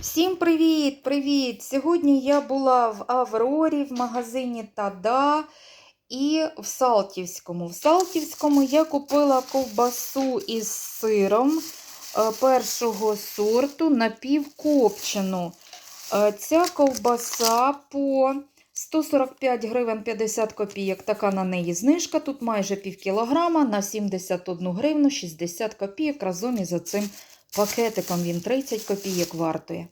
Всім привіт! Привіт! Сьогодні я була в Аврорі, в магазині Тада і в Салтівському. В Салтівському я купила ковбасу із сиром е, першого сорту напівкопчену. Е, Ця ковбаса по 145 гривень 50 копійок. Така на неї знижка. Тут майже пів кілограма на 71 гривну 60 копійок разом із цим пакетиком. Він 30 копійок вартує. Е,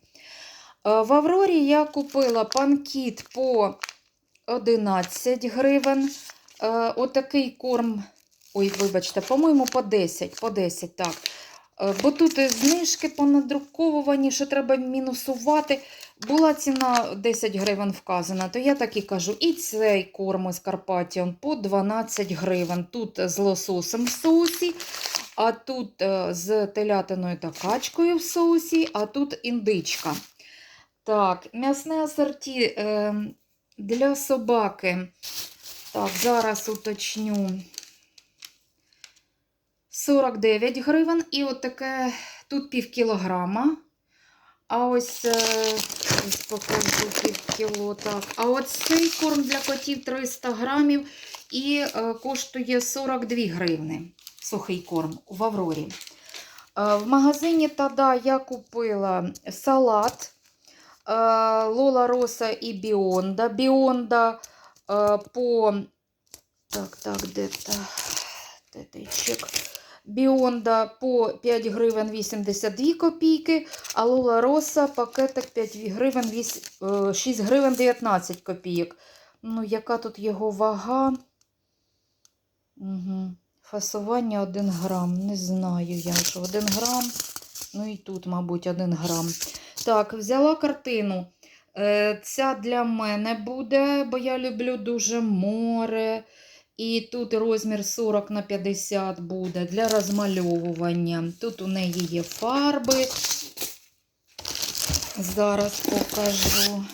В Аврорі я купила панкіт по 11 гривень. Е, Отакий корм. Ой, вибачте, по-моєму, по 10, по 10, так. Е, Бо тут знижки понадруковувані, що треба мінусувати. Була ціна 10 гривень вказана, то я так і кажу. І цей корм із Карпатієм по 12 гривень. Тут з лососем в соусі, а тут е, з телятиною та качкою в соусі, а тут індичка. Так, м'ясне асорті е, для собаки. Так, зараз уточню. 49 гривень. І от таке тут пів кілограма. А ось, е, пів кіло, так. А от цей корм для котів 300 грамів і е, коштує 42 гривни. Сухий корм в Аврорі. Е, в магазині Тада я купила салат Лола Роса і Біонда. Біонда по. Так, так, де та де той чек? Біонда по 5 гривень 82 копійки, а Лола Роса пакетик 5 гривень 8, е, 6 гривень 19 копійок. Ну, яка тут його вага? Угу. Фасування 1 грам. Не знаю я, що 1 грам. Ну і тут, мабуть, 1 грам. Так, взяла картину. Е, Ця для мене буде, бо я люблю дуже море. І тут розмір 40 на 50 буде для розмальовування. Тут у неї є фарби. Зараз покажу.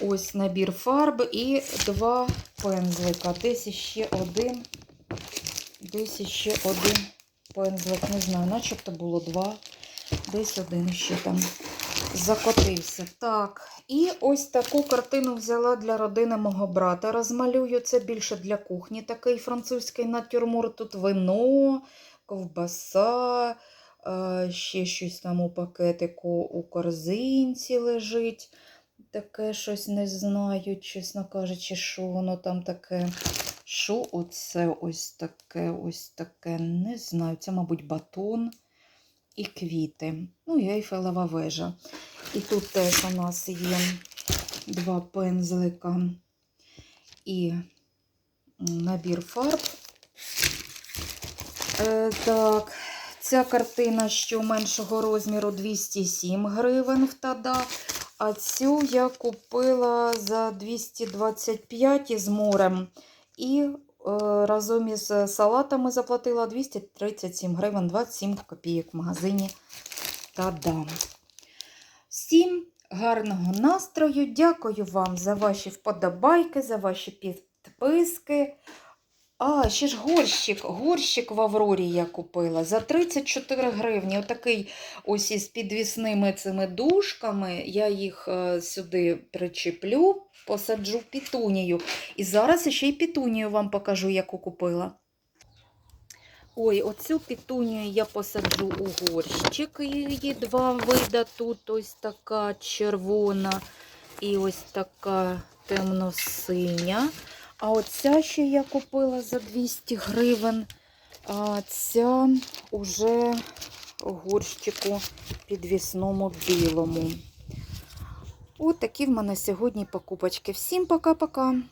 Ось набір фарб і два пензлика. Десь ще один. Десь ще один пензлик. Не знаю, начебто було два. Десь один ще там закотився. Так, і ось таку картину взяла для родини мого брата. Розмалюю це більше для кухні. Такий французький натюрморт. Тут вино, ковбаса, е, ще щось там у пакетику у корзинці лежить. Таке щось не знаю, чесно кажучи, що воно там таке. Що оце ось таке, ось таке, не знаю. Це, мабуть, батон і квіти. Ну, і ейфелева вежа. І тут теж у нас є два пензлика і набір фарб. Е, так, ця картина, що меншого розміру 207 гривень в Тада. А цю я купила за 225 із морем. І е, разом із салатами заплатила 237 гривень 27 копійок в магазині Тадам. Всім гарного настрою. Дякую вам за ваші вподобайки, за ваші підписки. А, ще ж горщик. Горщик в Аврорі я купила за 34 гривні. Отакий ось із підвісними цими дужками. Я їх е, сюди причеплю, посаджу пітунію. І зараз ще й пітунію вам покажу, яку купила. Ой, оцю пітунію я посаджу у горщик. Її два вида. Тут ось така червона і ось така темно-синя. А оця ще я купила за 200 гривень. Ця уже у горщику підвісному білому. От такі в мене сьогодні покупочки. Всім пока-пока!